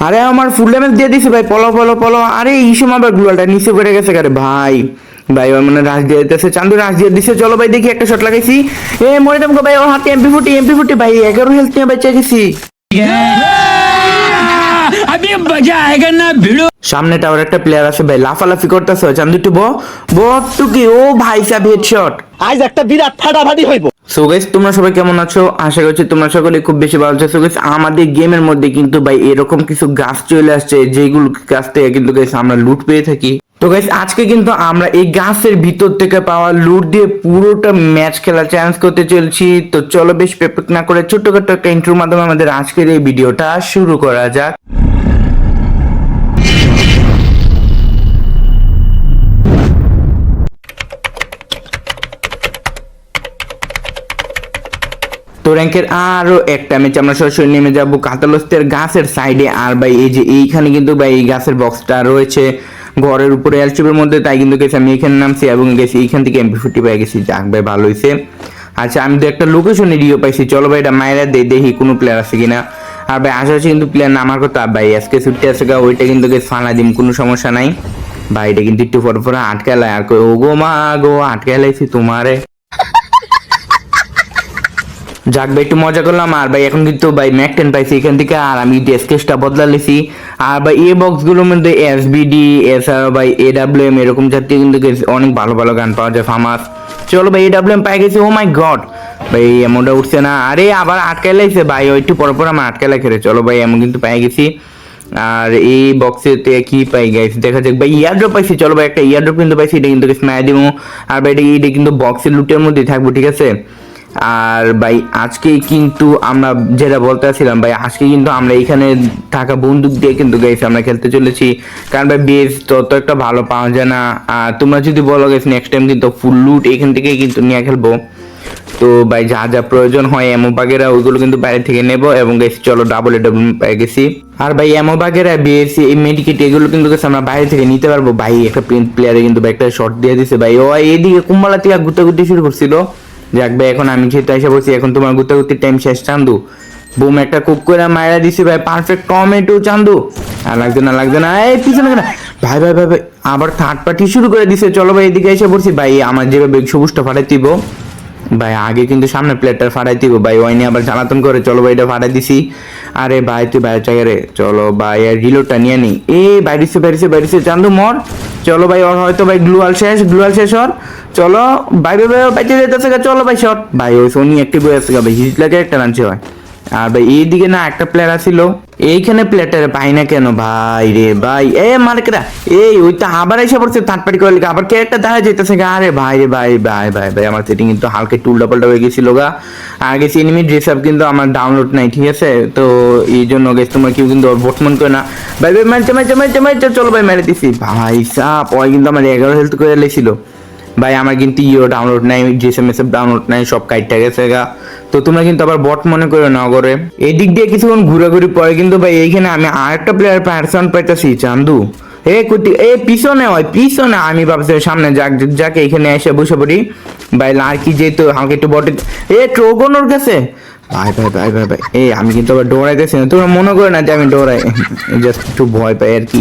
আরে আমার full damage দিয়ে দিছে ভাই পলো পলো পলো আরে এই সময় আবার গ্লুয়ালটা নিচে পড়ে গেছে আরে ভাই। ভাই ওর মানে রাশ দিয়ে দিতেছে। চান্দু, রাশ দিয়ে দিছে। চলো ভাই, দেখি একটা শট লাগাইছি। এ, মরে ভাই, ওর হাতে এমপি ফুটি এমপি ফুটি ভাই, এগারো হেলথ নিয়ে বেঁচে গেছি। अभी मजा आएगा ना भिड़ो সামনে টাওয়ার একটা প্লেয়ার আছে ভাই লাফালাফি করতেছে চান্দু একটু ব বটু কি ও ভাই সাহেব হেডশট আজ একটা বিরাট ফাটাফাটি হইব সো গাইস তোমরা সবাই কেমন আছো আশা করছি তোমরা সকলে খুব বেশি ভালো আছো সো গাইস আমাদের গেমের মধ্যে কিন্তু ভাই এরকম কিছু গাছ চলে আসছে যেগুলো গাছ থেকে কিন্তু গাইস আমরা লুট পেয়ে থাকি তো গাইস আজকে কিন্তু আমরা এই গাছের ভিতর থেকে পাওয়া লুট দিয়ে পুরোটা ম্যাচ খেলার চ্যালেঞ্জ করতে চলছি তো চলো বেশ পেপক না করে ছোট্টখাট্ট একটা ইন্ট্রোর মাধ্যমে আমাদের আজকের এই ভিডিওটা শুরু করা যাক তো র্যাঙ্কের আরও একটা ম্যাচ আমরা সরাসরি নেমে যাব কাতালস্তের গাছের সাইডে আর ভাই, এই যে এইখানে কিন্তু ভাই, এই গাছের বক্সটা রয়েছে ঘরের উপরে এলচিপের মধ্যে, তাই কিন্তু গেছি আমি এখানে নামছি এবং গেছি এইখান থেকে এমপি ফিফটি পেয়ে গেছি। যাক ভাই, ভালো হয়েছে আচ্ছা আমি তো একটা লোকেশন এরিয়া পাইছি। চলো ভাই, এটা মায়েরা দে, দেখি কোনো প্লেয়ার আছে কিনা। আর ভাই, আশা আছে কিন্তু প্লেয়ার নামার কথা। ভাই, আজকে ছুটতে আছে গা, ওইটা কিন্তু ফালা দিম, কোনো সমস্যা নাই। ভাই, এটা কিন্তু একটু পর পরে আটকালায় আর ও গো মা গো আটকালাইছি তোমারে। যাক ভাই, একটু মজা করলাম। আর ভাই, এখন কিন্তু ভাই ম্যাক টেন পাইছি এখান থেকে, আর আমি ডেস্কেসটা বদলা লিছি। আর ভাই, এই বক্সগুলোর মধ্যে এস বিডি এছাড়াও ভাই এ ডাব্লিউ এম এরকম জাতীয় কিন্তু অনেক ভালো ভালো গান পাওয়া যায় ফামাস চলো ভাই এ ডাব্লিউ এম পাই গেছি ও মাই গড ভাই, এমনটা উঠছে না। আরে, আবার আটকে লাইছে ভাই ওই একটু পর পর আমার আটকে লাগে চলো ভাই, এমন কিন্তু পাই গেছি। আর এই বক্সেতে কি পাই গাইস দেখা যাক। ভাই ইয়ারড্রপ পাইছি। চলো ভাই, একটা ইয়ারড্রপ কিন্তু পাইছি, এটা কিন্তু স্মাই দিব আর ভাই, এটা কিন্তু বক্সের লুটের মধ্যে থাকব, ঠিক আছে? আর ভাই, আজকে কিন্তু আমরা যেটা বলতে চাচ্ছিলাম, ভাই, আজকে কিন্তু আমরা এখানে থাকা বন্দুক দিয়ে কিন্তু গেছি আমরা খেলতে চলেছি। কারণ ভাই বেস তত একটা ভালো পাওয়া যায় না। আর তোমরা যদি বলো গেছি নেক্সট টাইম কিন্তু ফুল লুট এখান থেকে কিন্তু নিয়ে খেলব। তো ভাই, যা যা প্রয়োজন হয় এমো বাগেরা ওইগুলো কিন্তু বাইরে থেকে নেব এবং গেছি চলো ডাবল এ ডাবল পেয়ে গেছি। আর ভাই এমো বাগেরা বিএসসি এই মেডিকেট এগুলো কিন্তু গেছে আমরা বাইরে থেকে নিতে পারব। ভাই, একটা প্রিন্ট প্লেয়ারে কিন্তু ভাই একটা শর্ট দিয়ে দিছে, ভাই। ও, এদিকে কুম্বালা থেকে ঘুরতে ঘুরতে শুরু করছিল। ভাই এখন আমি যেহেতু এসে বলছি এখন তোমার গুতাগুতির টাইম শেষ, চান্দু। বুম একটা কুক করে মায়েরা দিছি ভাই পারফেক্ট টমেটো, চান্দু। আর লাগছে না লাগছে না, এই পিছনে কেন ভাই ভাই ভাই ভাই, আবার থার্ড পার্টি শুরু করে দিছে, চলো ভাই, এদিকে এসে বসি। ভাই, আমার যেভাবে সবুজটা ফাটাই দিব। ভাই, আগে কিন্তু সামনে প্লেটটা ফাটাই দিব। ভাই, ওই নিয়ে আবার জ্বালাতন করে চলো ভাই, এটা ফাটাই দিছি। আরে ভাই, তুই ভাই চাই রে। চলো ভাই, আর রিলোডটা নিয়ে নি। এ, বাইরেছে বাইরেছে বাইরেছে, চান্দু মর। চলো ভাই, ওর হয়তো ভাই গ্লুয়াল শেষ গ্লুয়াল শেষ ওর। চলো, ভাই ভাই ভাই বাইতে যেতেছে চলো ভাই শট ভাই ওই সোনি একটি বই আছে ভাই, হিট লাগে একটা রাঞ্চি হয়। আর ভাই এইদিকে না একটা প্লেয়ার আছিল এইখানে প্লেয়ারটা পাই না কেন? ভাই রে ভাই। এ, মালিকরা, এই, ওই তো আবার এসে পড়ছে থার্ড পার্টি করে আবার কে একটা দেখা যেতেছে গা। আরে ভাই রে ভাই ভাই ভাই ভাই, আমার সেটিং কিন্তু হালকা উল্টা পাল্টা হয়ে গেছিল গা। আর গেছি এনিমি ড্রেস আপ কিন্তু আমার ডাউনলোড নাই, ঠিক আছে? তো এই জন্য গেছি তোমরা কেউ কিন্তু ভোটমন করে না। ভাই ভাই, মারছে মারছে মারছে মারছে। চলো ভাই, মেরে দিছি। ভাই, সাপ, ওই কিন্তু আমার এগারো হেলথ করে লেছিল। ভাই, আমার কিন্তু ইও ডাউনলোড নাই জিএসএমএস ডাউনলোড নাই, সব কাইটটা গেছে গা। তো তোমরা কিন্তু আবার বট মনে করো না করে এই দিক দিয়ে কিছুক্ষণ ঘুরাঘুরি পরে কিন্তু ভাই, এইখানে আমি আরেকটা প্লেয়ার পার্সন পাইতেছি, চান্দু। এ কুটি, এ পিছনে হয় পিছনে আমি ভাবছি সামনে যাক যাক এখানে এসে বসে পড়ি। ভাই, লার্কি যেহেতু, আমাকে একটু বটে এ ট্রোগনোর কাছে। ভাই ভাই ভাই ভাই ভাই এই আমি কিন্তু আবার দৌড়াইতেছি না। তোমরা মনে করো না যে আমি দৌড়াই জাস্ট একটু ভয় পাই আর কি।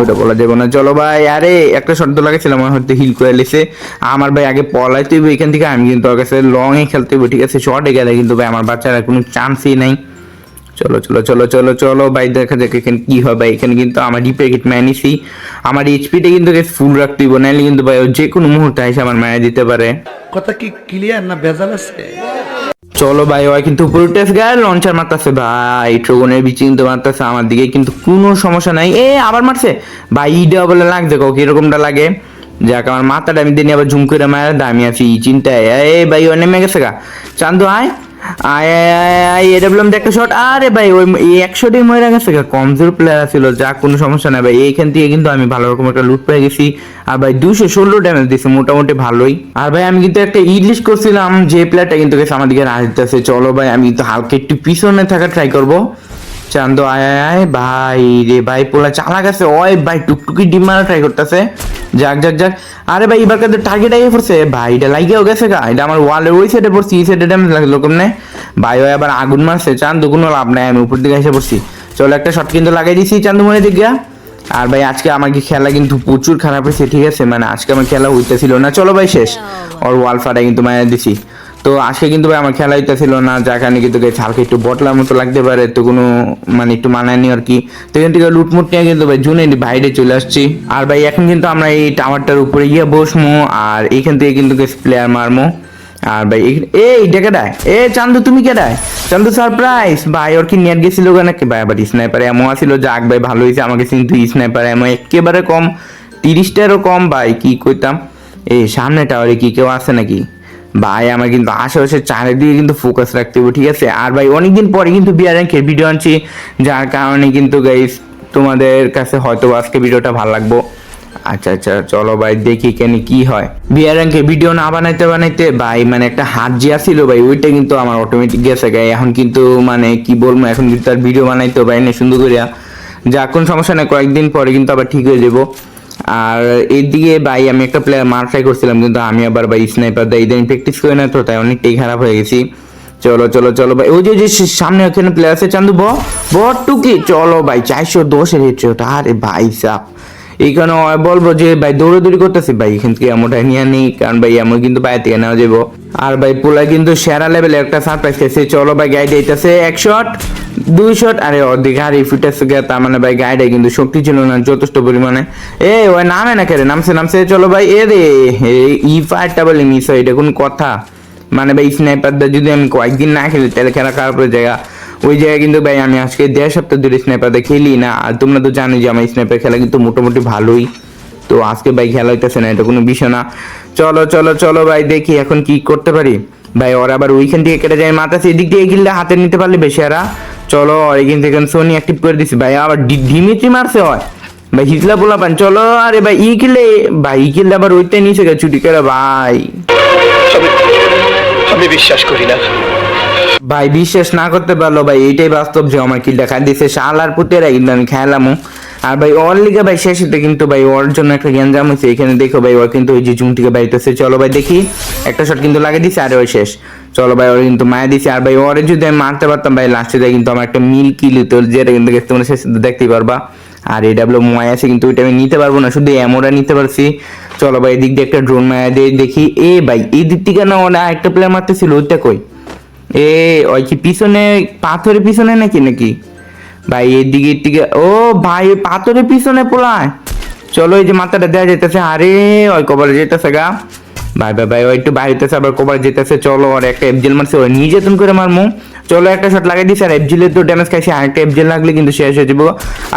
ওটা বলা যাবে না। চলো ভাই, আরে, একটা শব্দ লাগাইছিলাম, আমার হয়তো হিল করে লেছে আমার ভাই আগে পলাইতে হইব এখান থেকে, আমি কিন্তু কাছে লং এ খেলতে হইব, ঠিক আছে? শর্টে গেলে কিন্তু ভাই আমার বাচ্চারা কোনো চান্সই নাই। চলো চলো চলো চলো চলো, ভাই, দেখা যাক এখানে কি হবে এখানে কিন্তু আমার রিপেকিট ম্যানিসি আমার এইচপিটা কিন্তু ফুল রাখতে হইব নাহলে কিন্তু ভাই যে কোনো মুহূর্তে এসে আমার মায়া দিতে পারে। কথা কি ক্লিয়ার না ভেজাল আছে? চলো ভাই ওই কিন্তু উপরে উঠে গেল লঞ্চার মারতেছে ভাই। ট্রোগনের বিচি কিন্তু মারতেছে, আমার দিকে কিন্তু কোনো সমস্যা নাই। এ, আবার মারছে? ভাই ইডা বলে লাগছে কো, কিরকমটা লাগে? যাক, আমার মাথাটা আমি দিনে আবার ঝুম করে মারা দামি আছি চিন্তায় এ, ভাই, ও নেমে গেছে গা। চান্দু, আয়। আয় আয় আয় বললাম একটা শট আরে ভাই, ওই একশোটি মহিলা গেছে কমজোর প্লেয়ার ছিল, যা কোনো সমস্যা নাই ভাই। এইখান থেকে কিন্তু আমি ভালো রকম একটা লুট পেয়ে গেছি। আর ভাই দুশো ষোলো ড্যামেজ দিছে, মোটামুটি ভালোই। আর ভাই, আমি কিন্তু একটা ইডলিশ করছিলাম, যে প্লেয়ারটা কিন্তু গেছে আমার দিকে আসতেছে চলো ভাই, আমি কিন্তু হালকা একটু পিছনে থাকা ট্রাই করব। চান্দো, আয় আয় ভাই রে, ভাই পোলা চালা গেছে ওই ভাই টুকটুকি ডিম মারা ট্রাই করতেছে। যাক যাক যাক। আরে ভাই, এবার কাদের টার্গেট আইয়ে পড়ছে। ভাই, এটা লাগিয়েও গেছে গা। এটা আমার ওয়ালের ওই সাইডে পড়ছি, এই সাইডে ড্যামেজ লাগল কেমনে ভাই, ওই আবার আগুন মারছে। চান্দু, কোনো লাভ নাই, আমি উপর দিকে এসে পড়ছি। চলো, একটা শট কিন্তু লাগাই দিছি চান্দুমণি দিকে। আর ভাই, আজকে আমাকে খেলা কিন্তু প্রচুর খারাপ হয়েছে, ঠিক আছে? মানে আজকে আমার খেলা হইতেছিল না। চলো ভাই, শেষ। ওর ওয়াল ফাটা কিন্তু মায়া দিছি। তো আজকে কিন্তু ভাই আমার খেলা হইতেছিল না, যার কারণে কিন্তু গাইস হালকা একটু বটলার মতো লাগতে পারে, তো কোনো মানে একটু মানায়নি আর কি। তো এখান থেকে লুটমুট নিয়ে কিন্তু ভাই জুনে বাইরে চলে আসছি। আর ভাই এখন কিন্তু আমরা এই টাওয়ারটার উপরে গিয়ে বসবো আর এখান থেকে কিন্তু প্লেয়ার মারমো। আর ভাই এই ডেকে দেয় এ চান্দু, তুমি কে দেয় চান্দু সারপ্রাইজ ভাই, ওর কি নেট গেছিল নাকি? ভাই, আবার স্নাইপার এমন আছিল। যাক ভাই, ভালো হয়েছে আমাকে কিন্তু স্নাইপার এমন একেবারে কম, তিরিশটারও কম, ভাই, কি করতাম এই সামনে টাওয়ারে কি কেউ আছে নাকি? ভাই, আমার কিন্তু আশেপাশে চারিদিকে কিন্তু ফোকাস রাখতে হবে, ঠিক আছে? আর ভাই, অনেকদিন পরে কিন্তু বিয়ার র্যাঙ্কের ভিডিও আনছি, যার কারণে কিন্তু গাইস তোমাদের কাছে হয়তো আজকে ভিডিওটা ভালো লাগবো। আচ্ছা আচ্ছা চলো ভাই, দেখি কেন কি হয়। বিয়ার র্যাঙ্কে ভিডিও না বানাইতে বানাইতে ভাই মানে একটা হাত যে ছিল ভাই, ওইটা কিন্তু আমার অটোমেটিক গেছে গাই এখন কিন্তু মানে কি বলব, এখন কিন্তু তার ভিডিও বানাইতে পারি না, সুন্দর করিয়া। যা, কোন সমস্যা নেই, কয়েকদিন পরে কিন্তু আবার ঠিক হয়ে যাব। আর এইদিকে ভাই, আমি একটা প্লেয়ার মার ট্রাই করছিলাম, কিন্তু আমি আবার ভাই স্নাইপার দেয় ইদানিং প্র্যাকটিস করি না তো, তাই অনেকটাই খারাপ হয়ে গেছি। চলো চলো চলো ভাই, ওই যে যে সামনে ওখানে প্লেয়ার আছে, চান্দু ব বট টুকি, চলো ভাই, চারশো দশের হেডশট আরে ভাই সাপ এইখানে বলব যে ভাই দৌড়াদৌড়ি করতেছি, ভাই, এখান থেকে এমনটা নিয়ে নেই, কারণ ভাই, এমন কিন্তু বাইরে থেকে নেওয়া যাব আর ভাই পোলা কিন্তু সেরা লেভেলে একটা সারপ্রাইজ খেয়েছে চলো ভাই গাইড দিতেছে, এক শট দুই শট আরে অর্ধেক হারি ফিটেছে গিয়ে, তার মানে ভাই গাইডে কিন্তু শক্তি ছিল না যথেষ্ট পরিমাণে। এ ওই নামে না কেরে, নামছে নামছে, চলো ভাই, এ রে ই ফায়ারটা বলে মিস হয়, এটা কোন কথা। মানে ভাই স্নাইপারটা যদি আমি কয়েকদিন না খেলি, তাহলে খেলা খারাপ হয়ে জায়গা ওই জায়গায় কিন্তু ভাই, আমি আজকে দেড় সপ্তাহ ধরে স্নাইপারটা খেলি না, আর তোমরা তো জানো যে আমার স্নাইপার খেলা কিন্তু মোটামুটি ভালোই। তো আজকে ভাই খেলা হইতেছে না, এটা কোনো বিষয় না। চলো চলো চলো ভাই, দেখি এখন কি করতে পারি। ভাই, ওরা আবার ওইখান থেকে কেটে যায় মাথা এদিক দিয়ে গিললে হাতে নিতে পারলে বেশি, এরা। চলো অরিগিন থেকে সোনি অ্যাক্টিভ করে দিছি। ভাই আবার ডিমিত্রি মারছে হয়। ভাই হিজলা বলা পান। চলো আরে ভাই ই কিলে ভাই ই কিলে আবার ওইতে নিচে গেছে ছুটি করে ভাই। আমি বিশ্বাস করি না। ভাই বিশ্বাস না করতে পারল ভাই এইটাই বাস্তব যে আমার কিলটা খাই দিছে। শালার পুতেরা কিন্তু আমি খেলামও আর ভাই ওর লিগে ভাই শেষেতে কিন্তু ভাই ওর জন্য একটা জ্ঞান জাম হয়েছে এখানে দেখো ভাই ওর কিন্তু ওই যে জুম থেকে বাইতেছে চলো ভাই দেখি, একটা শট কিন্তু লাগিয়ে দিছে আর ওই শেষ। চলো ভাই ওর কিন্তু মায়া দিছে। আর ভাই ওরে যদি আমি মারতে পারতাম ভাই লাস্টে দেয় কিন্তু আমার একটা মিল কিল হতো যেটা কিন্তু তোমরা শেষে দেখতেই পারবা। আর এটা বলে ময় আছে কিন্তু ওইটা আমি নিতে পারব না, শুধু এমোরা নিতে পারছি। চলো ভাই এদিক দিয়ে একটা ড্রোন মায়া দিয়ে দেখি। এ ভাই, এই দিক থেকে না ওরা একটা প্লেয়ার মারতেছিল, ওইটা কই? এ, ওই কি পিছনে, পাথরের পিছনে নাকি নাকি? ভাই, এদিকে এদিকে। ও ভাই, ওই পাথরের পিছনে পোলায়। চলো, এই যে মাথাটা দেওয়া যেতেছে আরে, ওই কবরে যেতেছে গা। ভাই ভাই ভাই ওই একটু বাইরেতেছে আবার কবরে যেতেছে চলো, আর একটা এফজেল মারছে। ওই নিজে তুমি করে মারমু। চলো, একটা শট লাগাই দিছে, আর এফজেলের তো ড্যামেজ খাইছে। আর একটা এফজেল লাগলে কিন্তু শেষ হয়ে যাব।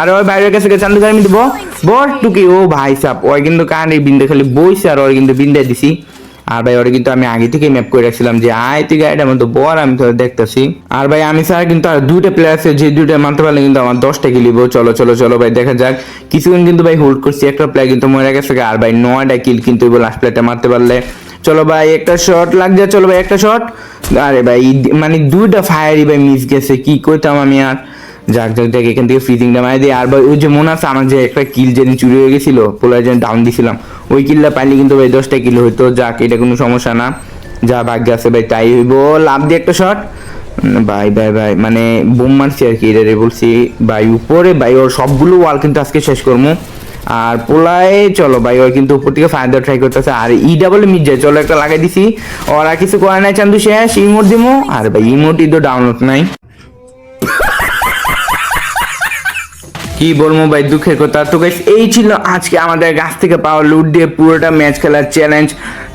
আর ওই বাইরের কাছে চান্দু গাড়ি দেবো। বট টুকি ও ভাই সাপ, ওই কিন্তু কান এই বিন্দে খালি বইছে, আর ওই কিন্তু বিন্দে দিছি। আর ভাই ওরা কিন্তু আমি আগে থেকে ম্যাপ করে রাখছিলাম যে, আয়, তুই গাড়িটার মধ্যে বল, আমি তো দেখতেছি। আর ভাই, আমি স্যার কিন্তু আর দুইটা প্লেয়ার আছে, যে দুইটা মানতে পারলে কিন্তু আমার দশটা কিলিব চলো চলো চলো ভাই, দেখা যাক। কিছুক্ষণ কিন্তু ভাই হোল্ড করছি, একটা প্লেয়ার কিন্তু মরে গেছে আর ভাই, নয়টা কিল কিন্তু লাস্ট প্লেয়ারটা মারতে পারলে। চলো ভাই, একটা শট লাগছে চলো ভাই, একটা শট আরে ভাই মানে দুইটা ফায়ারই ভাই মিস গেছে, কি করতাম আমি আর? যাক যাক যাক এখান থেকে ফ্রিজিংটা মারি দিই। আর ভাই, ওই যে মনে আছে, আমার যে একটা কিল যেদিন চুরি হয়ে গেছিল পোলার যেন ডাউন দিছিলাম ওই কিলটা পাইলে কিন্তু ভাই দশটা কিলো হইতো, যাক, এটা কোনো সমস্যা না। যা ভাগ্য আছে ভাই, তাই হইব। লাভ দিয়ে একটা শট ভাই ভাই ভাই মানে বোম মারছি আর কি রে বলছি। ভাই, উপরে, ভাই, ওর সবগুলো ওয়াল কিন্তু আজকে শেষ করব আর পোলায়, চলো ভাই, ওর কিন্তু উপর থেকে ফায়ার ট্রাই করতেছে। আর ই ডাবল মিট যায়, চলো একটা লাগাই দিছি। ওরা কিছু করে নাই, চান্দু শেষ ইমোট দিমো। আর ভাই ইমোটই তো ডাউনলোড নাই। কি বলব ভাই, দুঃখের কথা। তো গাইস এই ছিল আজকে আমাদের গাছ থেকে পাওয়া লুট দিয়ে পুরোটা ম্যাচ খেলার চ্যালেঞ্জ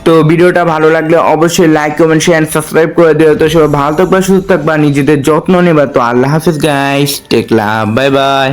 তো ভিডিওটা ভালো লাগলে অবশ্যই লাইক কমেন্ট শেয়ার সাবস্ক্রাইব করে দিও। তো সবাই ভালো থাকবা, সুস্থ থাকবা, নিজেদের যত্ন নেবা। তো আল্লাহ হাফিজ guys take love bye bye